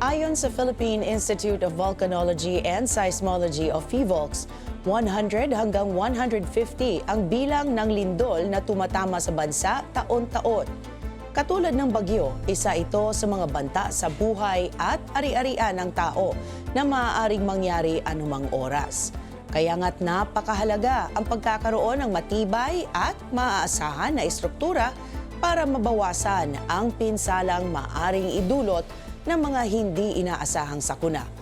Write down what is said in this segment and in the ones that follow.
Ayon sa Philippine Institute of Volcanology and Seismology of PHIVOLCS, 100 hanggang 150 ang bilang ng lindol na tumatama sa bansa taon-taon. Katulad ng bagyo, isa ito sa mga banta sa buhay at ari-arian ng tao na maaaring mangyari anumang oras. Kaya nga't napakahalaga ang pagkakaroon ng matibay at maaasahan na istruktura para mabawasan ang pinsalang maaring idulot ng mga hindi inaasahang sakuna.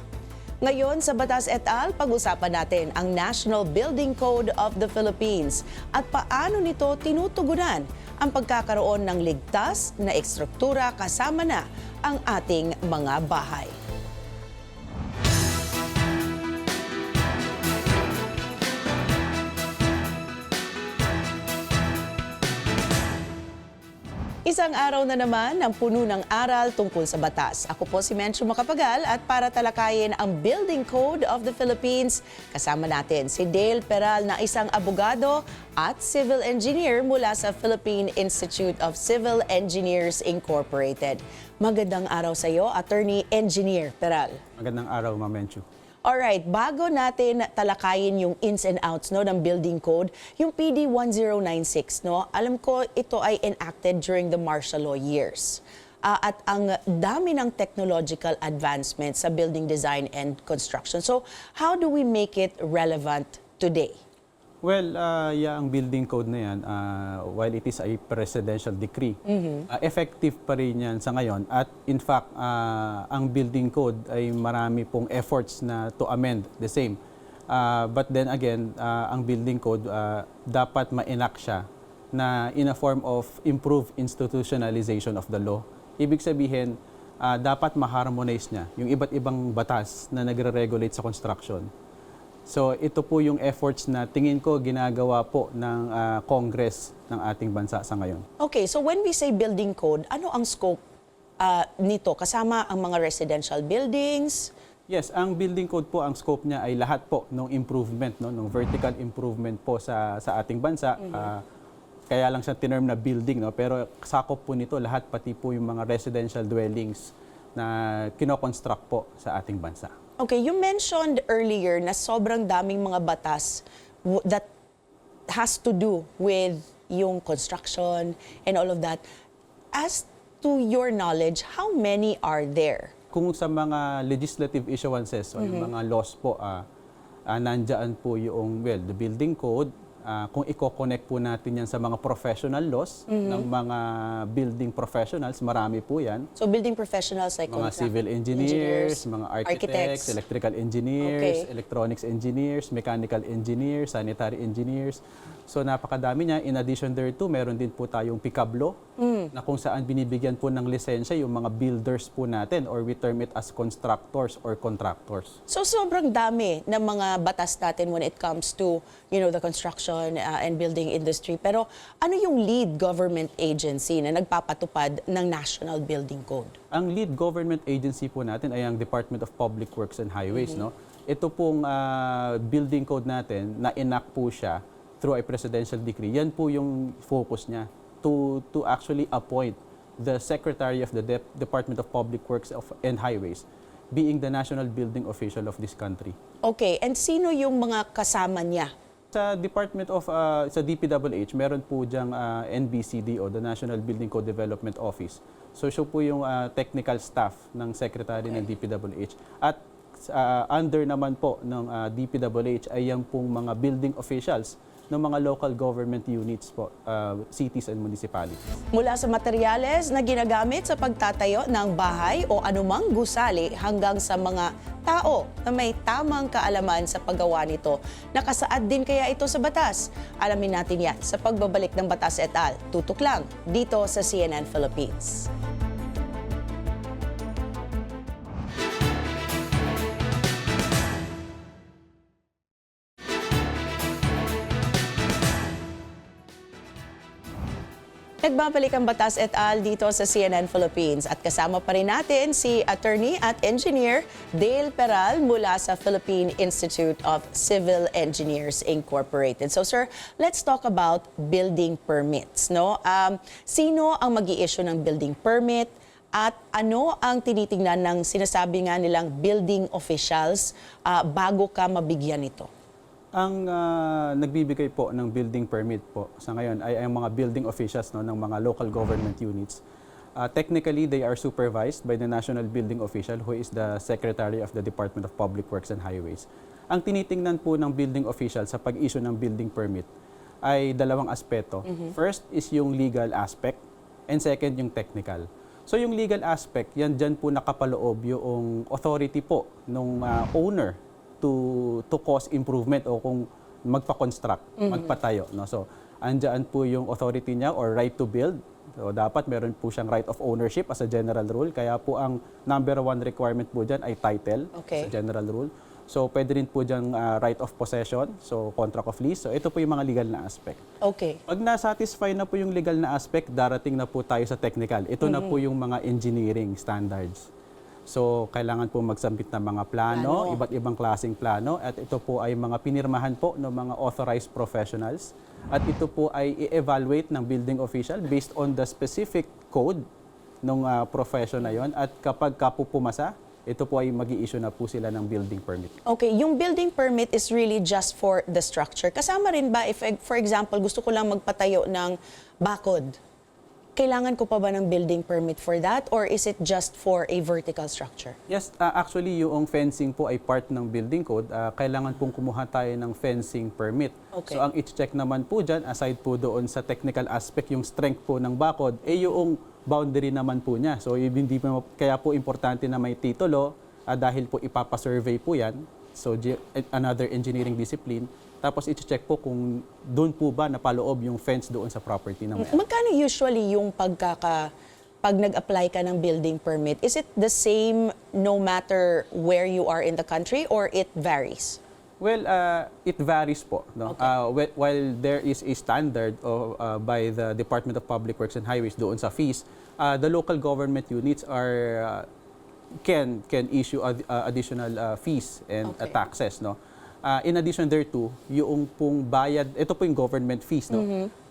Ngayon sa Batas et al., pag-usapan natin ang National Building Code of the Philippines at paano nito tinutugunan ang pagkakaroon ng ligtas na ekstruktura kasama na ang ating mga bahay. Isang araw na naman ng puno ng aral tungkol sa batas. Ako po si Mencho Makapagal at para talakayin ang Building Code of the Philippines, kasama natin si Dale Peral na isang abogado at civil engineer mula sa Philippine Institute of Civil Engineers Incorporated. Magandang araw sa iyo, Attorney Engineer Peral. Magandang araw, Ma'am Menchu. Alright, bago natin talakayin yung ins and outs no ng building code, yung PD 1096 no, alam ko ito ay enacted during the martial law years. Ah, at ang dami ng technological advancements sa building design and construction. So, how do we make it relevant today? Well, uh, yeah, ang building code na yan, uh, while it is a presidential decree, uh, effective pa rin yan sa ngayon. At in fact, uh, ang building code ay marami pong efforts na to amend the same. Uh, but then again, uh, ang building code uh, dapat ma-enact siya na in a form of improved institutionalization of the law. Ibig sabihin, uh, dapat ma-harmonize niya yung iba't ibang batas na nagre-regulate sa construction. So ito po yung efforts na tingin ko ginagawa po ng ah, Congress ng ating bansa sa ngayon. Okay, so when we say building code, ano ang scope ah, nito? Kasama ang mga residential buildings? Yes, ang building code po, ang scope niya ay lahat po ng improvement, no, ng vertical improvement po sa sa ating bansa. Ah, kaya lang siya tinerm na building, no, pero sakop po nito lahat pati po yung mga residential dwellings na kinoconstruct po sa ating bansa. Okay, you mentioned earlier na sobrang daming mga batas that has to do with yung construction and all of that. As to your knowledge, how many are there? Kung sa mga legislative issuances o yung mga laws po, ah ah, nandyan po yung, well, the building code, ah, kung i-connect po natin yan sa mga professional laws ng mga building professionals, marami po yan. So building professionals like Mga civil engineers, mga architects, electrical engineers, Okay. electronics engineers, mechanical engineers, sanitary engineers. So napakadami niya. In addition thereto, meron din po tayong PICABLO na kung saan binibigyan po ng lisensya yung mga builders po natin or we term it as constructors or contractors. So sobrang dami ng mga batas natin when it comes to, you know, the construction uh, and building industry. Pero ano yung lead government agency na nagpapatupad ng National Building Code? Ang lead government agency po natin ay ang Department of Public Works and Highways. No? Ito pong ah, building code natin, na enact po siya through a presidential decree. Yan po yung focus niya to, to actually appoint the Secretary of the Dep- Department of Public Works of, and Highways being the national building official of this country. Okay, and sino yung mga kasama niya? Sa Department of, uh, sa DPWH, meron po diyang uh, NBCD o the National Building Code Development Office. So siya po yung uh, technical staff ng Secretary ng DPWH. At uh, under naman po ng uh, DPWH ay yung pong mga building officials ng mga local government units po, uh, cities and municipalities. Mula sa materyales na ginagamit sa pagtatayo ng bahay o anumang gusali hanggang sa mga tao na may tamang kaalaman sa paggawa nito. Nakasaad din kaya ito sa batas? Alamin natin yan sa pagbabalik ng Batas et al. Tutok lang dito sa CNN Philippines. Nagbabalik ang Batas et al. dito sa CNN Philippines at kasama pa rin natin si attorney at engineer Dale Peral mula sa Philippine Institute of Civil Engineers Incorporated. So sir, let's talk about building permits, no? Um, sino ang mag issue ng building permit? At ano ang tinitingnan ng sinasabi nga nilang building officials ah, bago ka mabigyan ito? Ang ah, nagbibigay po ng building permit po sa ngayon ay ang mga building officials no, ng mga local government units. Ah, technically, they are supervised by the National Building Official who is the Secretary of the Department of Public Works and Highways. Ang tinitingnan po ng building official sa pag-issue ng building permit ay dalawang aspeto. First is yung legal aspect and second yung technical. So yung legal aspect, yan dyan po nakapaloob yung authority po ng owner to to cause improvement o kung magpa-construct, magpatayo. No? So andyan po yung authority niya or right to build. So dapat meron po siyang right of ownership as a general rule. Kaya po ang number one requirement po dyan ay title Okay. sa general rule. So pwede rin po dyan ah, right of possession, so contract of lease. So ito po yung mga legal na aspect. Okay. Pag na-satisfy na po yung legal na aspect, darating na po tayo sa technical. Ito na po yung mga engineering standards. So, kailangan po magsambit ng mga plano, Plano. iba't ibang klaseng plano. At ito po ay mga pinirmahan po ng mga authorized professionals. At ito po ay i-evaluate ng building official based on the specific code ng ah, profession na yon. At kapag kapo pumasa, ito po ay mag issue na po sila ng building permit. Okay, yung building permit is really just for the structure. Kasama rin ba if for example gusto ko lang magpatayo ng bakod? Kailangan ko pa ba ng building permit for that or is it just for a vertical structure? Yes, uh, actually yung fencing po ay part ng building code. Uh, kailangan pong kumuha tayo ng fencing permit. Okay. So ang i-check naman po dyan, aside po doon sa technical aspect, yung strength po ng bakod, eh yung boundary naman po niya. So hindi po, kaya po importante na may titulo ah, dahil po ipapasurvey po yan. So ge- another engineering discipline. Tapos i-check po kung doon po ba napaloob yung fence doon sa property ng may Magkano usually yung pagkaka pag nag-apply ka ng building permit? Is it the same no matter where you are in the country or it varies? Well, uh, it varies po. No? Okay. Uh, while there is a standard of, uh, by the Department of Public Works and Highways doon sa fees, uh, the local government units are uh, can can issue ad- uh, additional uh, fees and uh, Okay. taxes. No? Uh, in addition thereto, yung pong bayad, ito po yung government fees. No?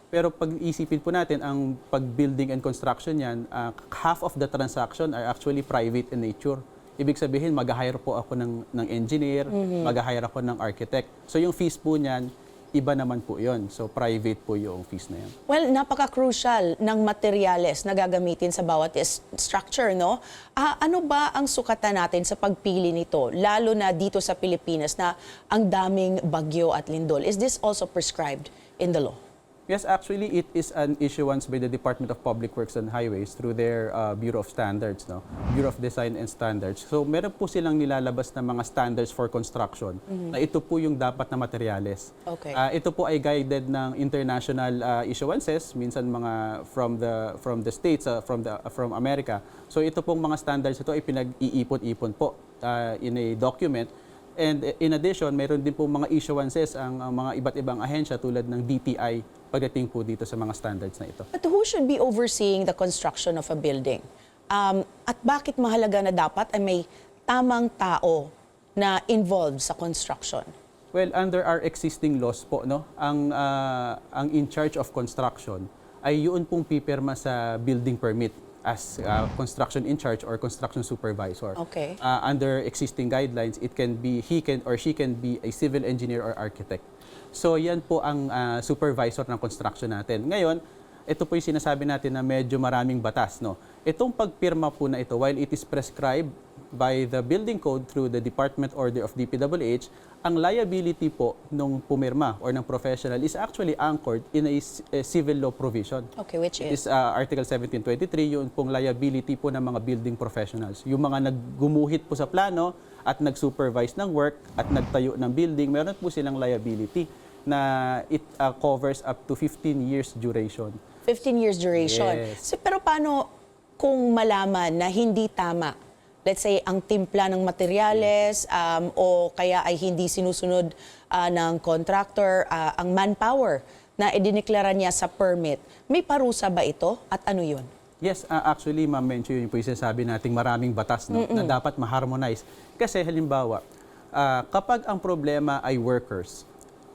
Pero pag isipin po natin, ang pag-building and construction yan, uh, half of the transaction are actually private in nature. Ibig sabihin, mag-hire po ako ng, ng engineer, mag-hire ako ng architect. So yung fees po niyan, iba naman po yon So private po yung fees na yan. Well, napaka-crucial ng materyales na gagamitin sa bawat structure, no? Ah, ano ba ang sukatan natin sa pagpili nito, lalo na dito sa Pilipinas na ang daming bagyo at lindol? Is this also prescribed in the law? Yes, actually, it is an issuance by the Department of Public Works and Highways through their uh, Bureau of Standards, no? Bureau of Design and Standards. So, meron po silang nilalabas na mga standards for construction na ito po yung dapat na materyales. Okay. Ah, ito po ay guided ng international ah, issuances, minsan mga from the from the states, ah, from the from America. So, ito pong mga standards ito ay pinag-iipon-ipon po ah, in a document. And in addition, mayroon din po mga issuances ang, ang mga iba't ibang ahensya tulad ng DTI pagdating po dito sa mga standards na ito. But who should be overseeing the construction of a building? Um, at bakit mahalaga na dapat ay may tamang tao na involved sa construction? Well, under our existing laws po, no, ang ah, ang in charge of construction ay yun pong pipirma sa building permit as ah, construction in charge or construction supervisor. Okay. Ah, under existing guidelines, it can be he can or she can be a civil engineer or architect. So yan po ang ah, supervisor ng construction natin. Ngayon, ito po yung sinasabi natin na medyo maraming batas. No? Itong pagpirma po na ito, while it is prescribed by the building code through the Department Order of DPWH, ang liability po nung pumirma or ng professional is actually anchored in a, a civil law provision. Okay, which It is? is uh, Article 1723, yun pong liability po ng mga building professionals. Yung mga naggumuhit po sa plano at nag-supervise ng work at nagtayo ng building, meron po silang liability na it uh, covers up to 15 years duration. 15 years duration. Yes. So, pero paano kung malaman na hindi tama? Let's say, ang timpla ng materyales um, o kaya ay hindi sinusunod ah, ng contractor ah, ang manpower na idineklara niya sa permit. May parusa ba ito at ano yun? Yes, uh, actually, Ma'am Mencho, yun po yung sinasabi nating maraming batas no, na dapat ma-harmonize. Kasi halimbawa, ah, kapag ang problema ay workers,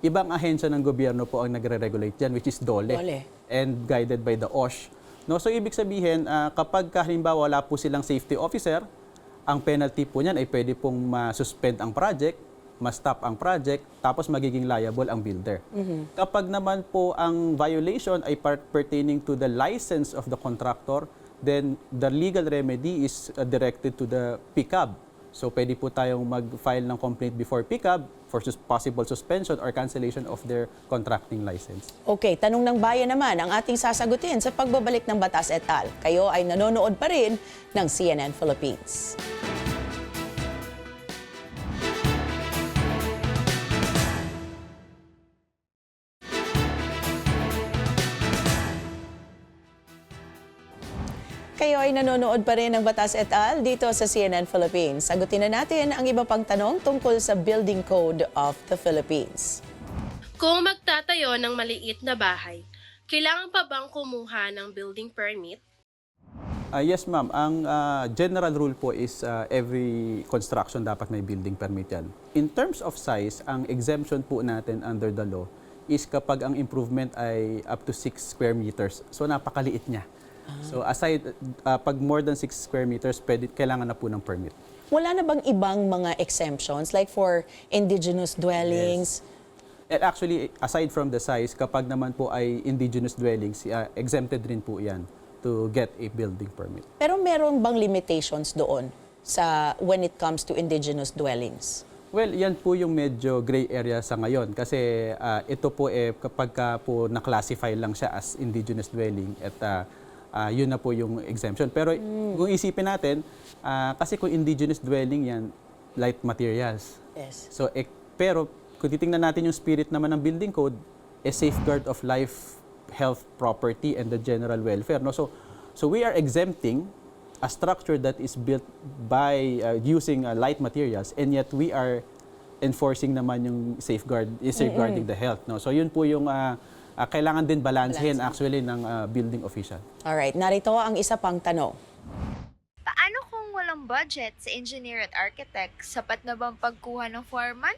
ibang ahensya ng gobyerno po ang nagre-regulate dyan, which is DOLE. DOLE. And guided by the OSH. No, so ibig sabihin, ah, kapag ka, halimbawa wala po silang safety officer, ang penalty po niyan ay pwede pong ma-suspend ang project, ma-stop ang project, tapos magiging liable ang builder. Kapag naman po ang violation ay part pertaining to the license of the contractor, then the legal remedy is uh, directed to the PICAB. So pwede po tayong mag-file ng complaint before PICAB for sus- possible suspension or cancellation of their contracting license. Okay, tanong ng bayan naman ang ating sasagutin sa pagbabalik ng Batas et al. Kayo ay nanonood pa rin ng CNN Philippines. Kayo ay nanonood pa rin ng Batas et al. dito sa CNN Philippines. Sagutin na natin ang iba pang tanong tungkol sa Building Code of the Philippines. Kung magtatayo ng maliit na bahay, kailangan pa bang kumuha ng building permit? Ah, yes, ma'am. Ang ah, general rule po is ah, every construction dapat may building permit yan. In terms of size, ang exemption po natin under the law is kapag ang improvement ay up to 6 square meters. So napakaliit niya. So aside, ah, pag more than 6 square meters, pwede, kailangan na po ng permit. Wala na bang ibang mga exemptions like for indigenous dwellings? And actually, aside from the size, kapag naman po ay indigenous dwellings, ah, exempted rin po yan to get a building permit. Pero meron bang limitations doon sa when it comes to indigenous dwellings? Well, yan po yung medyo gray area sa ngayon kasi ah, ito po eh kapag ka po na-classify lang siya as indigenous dwelling at ah, ah, yun na po yung exemption. Pero kung isipin natin, ah, kasi kung indigenous dwelling yan, light materials. Yes. So, eh, pero kung titingnan natin yung spirit naman ng building code, a safeguard of life, health, property, and the general welfare. No? So, so we are exempting a structure that is built by uh, using uh, light materials, and yet we are enforcing naman yung safeguard, yung safeguarding the health. No? So yun po yung uh, uh, kailangan din balansehin Balanse. actually ng uh, building official. Alright, narito ang isa pang tanong. Paano kung walang budget sa engineer at architect? Sapat na bang pagkuha ng foreman?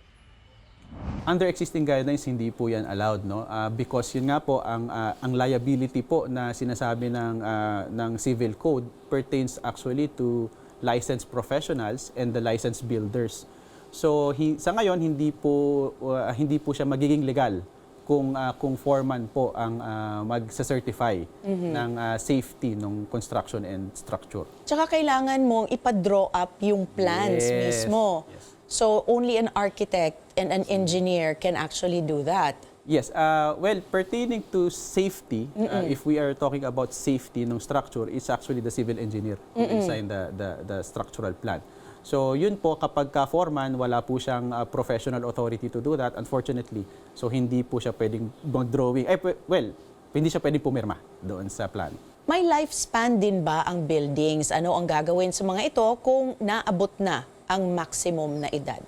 Under existing guidelines, hindi po yan allowed, no? Ah, because yun nga po, ang, ah, ang liability po na sinasabi ng, ah, ng civil code pertains actually to licensed professionals and the licensed builders. So, hi- sa ngayon, hindi po, ah, hindi po siya magiging legal kung, ah, kung foreman po ang ah, mag-certify ng ah, safety ng construction and structure. Tsaka kailangan mong ipa-draw up yung plans Yes, mismo. yes. So only an architect and an engineer can actually do that. Yes, uh, well, pertaining to safety, uh, if we are talking about safety ng structure, it's actually the civil engineer who design the, the, the structural plan. So yun po, kapag ka foreman, wala po siyang uh, professional authority to do that, unfortunately. So hindi po siya pwedeng mag-drawing, eh, well, hindi siya pwedeng pumirma doon sa plan. May lifespan din ba ang buildings? Ano ang gagawin sa mga ito kung naabot na ang maximum na edad?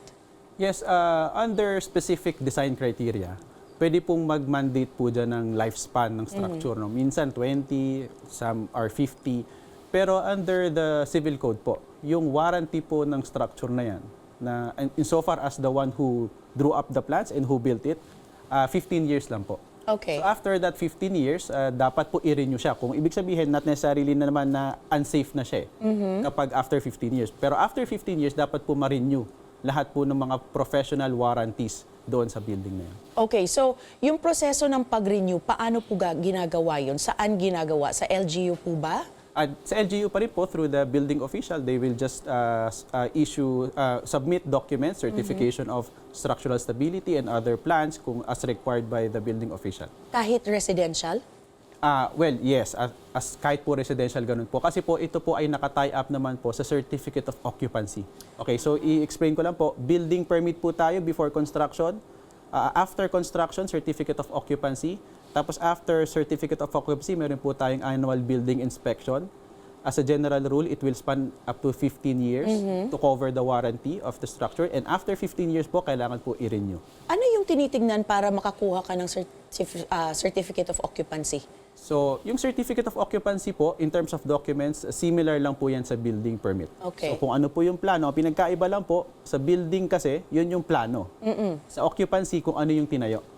Yes, uh, under specific design criteria, pwede pong mag-mandate po dyan ng lifespan ng structure. No? Minsan 20, some are 50. Pero under the civil code po, yung warranty po ng structure na yan, na insofar as the one who drew up the plans and who built it, uh, 15 years lang po. Okay. So after that 15 years, uh, dapat po i-renew siya. Kung ibig sabihin, not necessarily na naman na unsafe na siya eh, kapag after 15 years. Pero after 15 years, dapat po ma-renew lahat po ng mga professional warranties doon sa building na yun. Okay, so yung proseso ng pag-renew, paano po ga- ginagawa yun? Saan ginagawa? Sa LGU po ba? At sa LGU pa rin po, through the building official, they will just uh, uh, issue, uh, submit documents, certification of structural stability and other plans kung as required by the building official. Kahit residential? Ah, well, yes, as, as kahit po residential ganun po. Kasi po ito po ay naka-tie up naman po sa Certificate of Occupancy. Okay, so i-explain ko lang po, building permit po tayo before construction. Ah, after construction, Certificate of Occupancy. Tapos after Certificate of Occupancy, meron po tayong annual building inspection. As a general rule, it will span up to 15 years to cover the warranty of the structure. And after 15 years po, kailangan po i-renew. Ano yung tinitingnan para makakuha ka ng certif- ah, certificate of occupancy? So, yung certificate of occupancy po, in terms of documents, similar lang po yan sa building permit. Okay. So, kung ano po yung plano, pinagkaiba lang po, sa building kasi, yun yung plano. Sa occupancy, kung ano yung tinayo.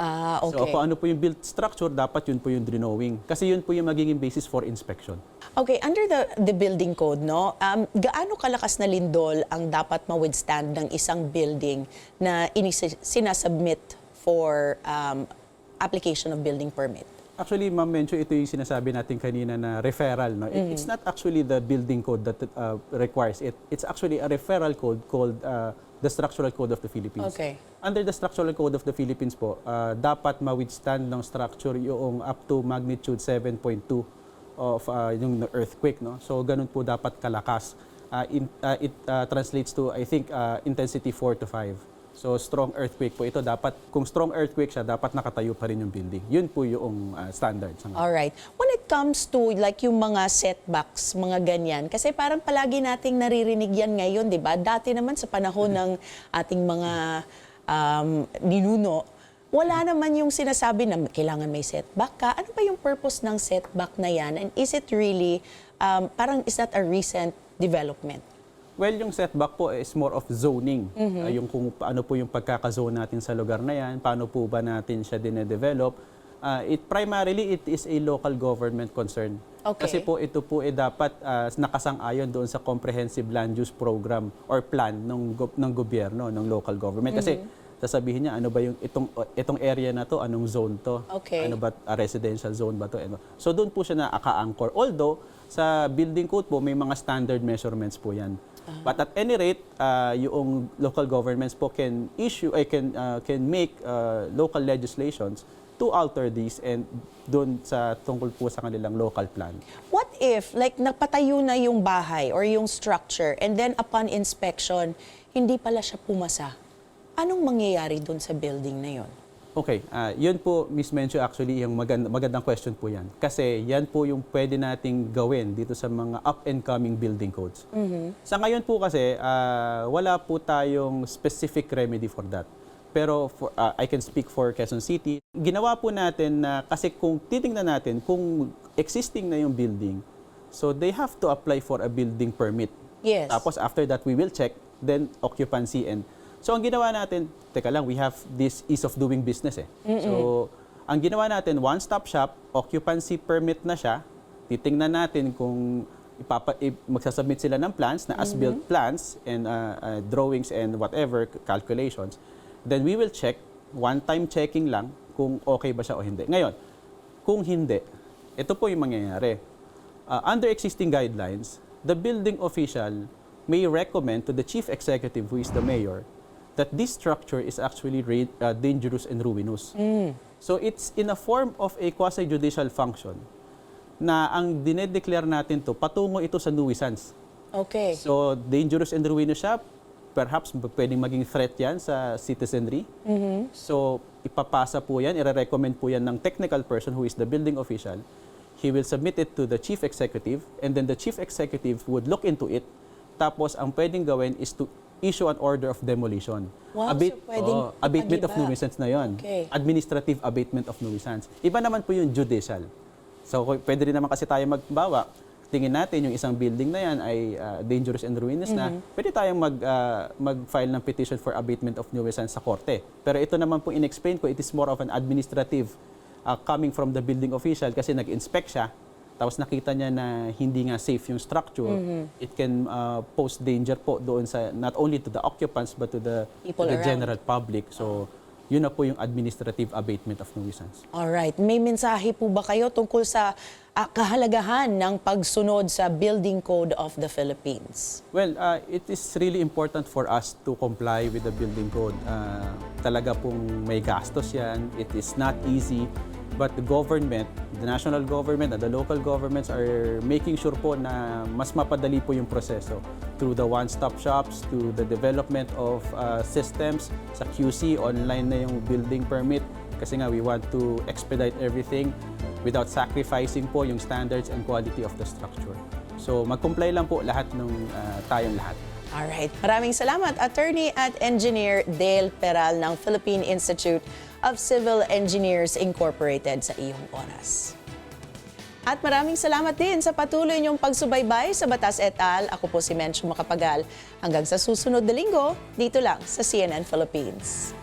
Ah, So okay. kung ano po yung built structure, dapat yun po yung drawing. Kasi yun po yung magiging basis for inspection. Okay, under the the building code, no, um, gaano kalakas na lindol ang dapat ma-withstand ng isang building na inis- sinasubmit for um, application of building permit? Actually, Ma'am Mencho, ito yung sinasabi natin kanina na referral. No? It- It's not actually the building code that uh, requires it. It's actually a referral code called uh, the Structural Code of the Philippines. Okay. Under the Structural Code of the Philippines po, uh, dapat ma-withstand ng structure yung up to magnitude 7.2 of uh, yung earthquake. No? So, ganun po dapat kalakas. Uh, in, uh, it uh, translates to, I think, uh, intensity 4 to 5. So, strong earthquake po ito. Dapat, kung strong earthquake siya, dapat nakatayo pa rin yung building. Yun po yung uh, standard. All right. When it comes to like yung mga setbacks, mga ganyan, kasi parang palagi nating naririnig yan ngayon, 'di ba? Dati naman sa panahon ng ating mga um, ninuno, wala naman yung sinasabi na kailangan may setback ka. Ano ba yung purpose ng setback na yan? And is it really, um, parang is that a recent development? Well, yung setback po is more of zoning. Uh, yung kung paano po yung pagkakazone natin sa lugar na yan, paano po ba natin siya dinedevelop. Uh, it primarily it is a local government concern. Okay. Kasi po ito po ay dapat uh, nakasang-ayon doon sa comprehensive land use program or plan ng go- ng gobyerno, ng local government. Kasi sasabihin niya ano ba yung itong itong area na to, anong zone to? Okay. Ano ba a residential zone ba to? Ano? So doon po siya na aka-anchor. Although sa building code po may mga standard measurements po 'yan. But at any rate, uh, yung local governments po can issue ay can uh, can make uh, local legislations to alter these and doon sa tungkol po sa kanilang local plan. What if, like, napatayo na yung bahay or yung structure and then upon inspection, hindi pala siya pumasa? Anong mangyayari dun sa building na yon? Okay, ah, yun po, Miss Mencho, actually, yung magand- magandang question po yan. Kasi yan po yung pwede nating gawin dito sa mga up-and-coming building codes. Sa ngayon po kasi, ah, wala po tayong specific remedy for that. Pero for, ah, I can speak for Quezon City. Ginawa po natin na, kasi kung titingnan natin, kung existing na yung building, so they have to apply for a building permit. Yes. Tapos after that, we will check, then occupancy and... So ang ginawa natin, teka lang, we have this ease of doing business eh. So ang ginawa natin, one-stop shop, occupancy permit na siya, titingnan natin kung ipapa, magsasubmit sila ng plans na as-built plans and uh, uh, drawings and whatever calculations. Then we will check, one-time checking lang kung okay ba siya o hindi. Ngayon, kung hindi, ito po yung mangyayari. Uh, under existing guidelines, the building official may recommend to the chief executive, who is the mayor, that this structure is actually uh, dangerous and ruinous. So it's in a form of a quasi-judicial function na ang dinedeclare natin to, patungo ito sa nuisance. Okay. So, dangerous and ruinous siya. Perhaps pwedeng maging threat yan sa citizenry. So, ipapasa po yan, ire-recommend po yan ng technical person who is the building official. He will submit it to the chief executive and then the chief executive would look into it. Tapos, ang pwedeng gawin is to issue an order of demolition. Wow, so pwedeng oh, abatement of nuisance na yon. Okay. Administrative abatement of nuisance. Iba naman po yung judicial. So, pwede rin naman kasi tayo magbawa. Tingin natin yung isang building na yan ay uh, dangerous and ruinous na. Pwede tayong mag, uh, mag-file ng petition for abatement of nuisance sa korte. Pero ito naman po in-explain ko, it is more of an administrative uh, coming from the building official kasi nag-inspect siya. Tapos nakita niya na hindi nga safe yung structure. It can uh, pose danger po doon sa not only to the occupants but to the, People to the around. general public. So, yun na po yung administrative abatement of nuisance. Alright. May mensahe po ba kayo tungkol sa ah, kahalagahan ng pagsunod sa Building Code of the Philippines? Well, uh, it is really important for us to comply with the building code. Uh, talaga pong may gastos yan. It is not easy. But the government, the national government and the local governments are making sure po na mas mapadali po yung proseso through the one-stop shops, to the development of uh, systems sa QC, online na yung building permit. Kasi nga, we want to expedite everything without sacrificing po yung standards and quality of the structure. So mag-comply lang po lahat ng uh, tayong lahat. Alright. Maraming salamat, Attorney at Engineer Dale Peral ng Philippine Institute of Civil Engineers Incorporated sa iyong oras. At maraming salamat din sa patuloy niyong pagsubaybay sa Batas et al. Ako po si Mencho Makapagal. Hanggang sa susunod na linggo, dito lang sa CNN Philippines.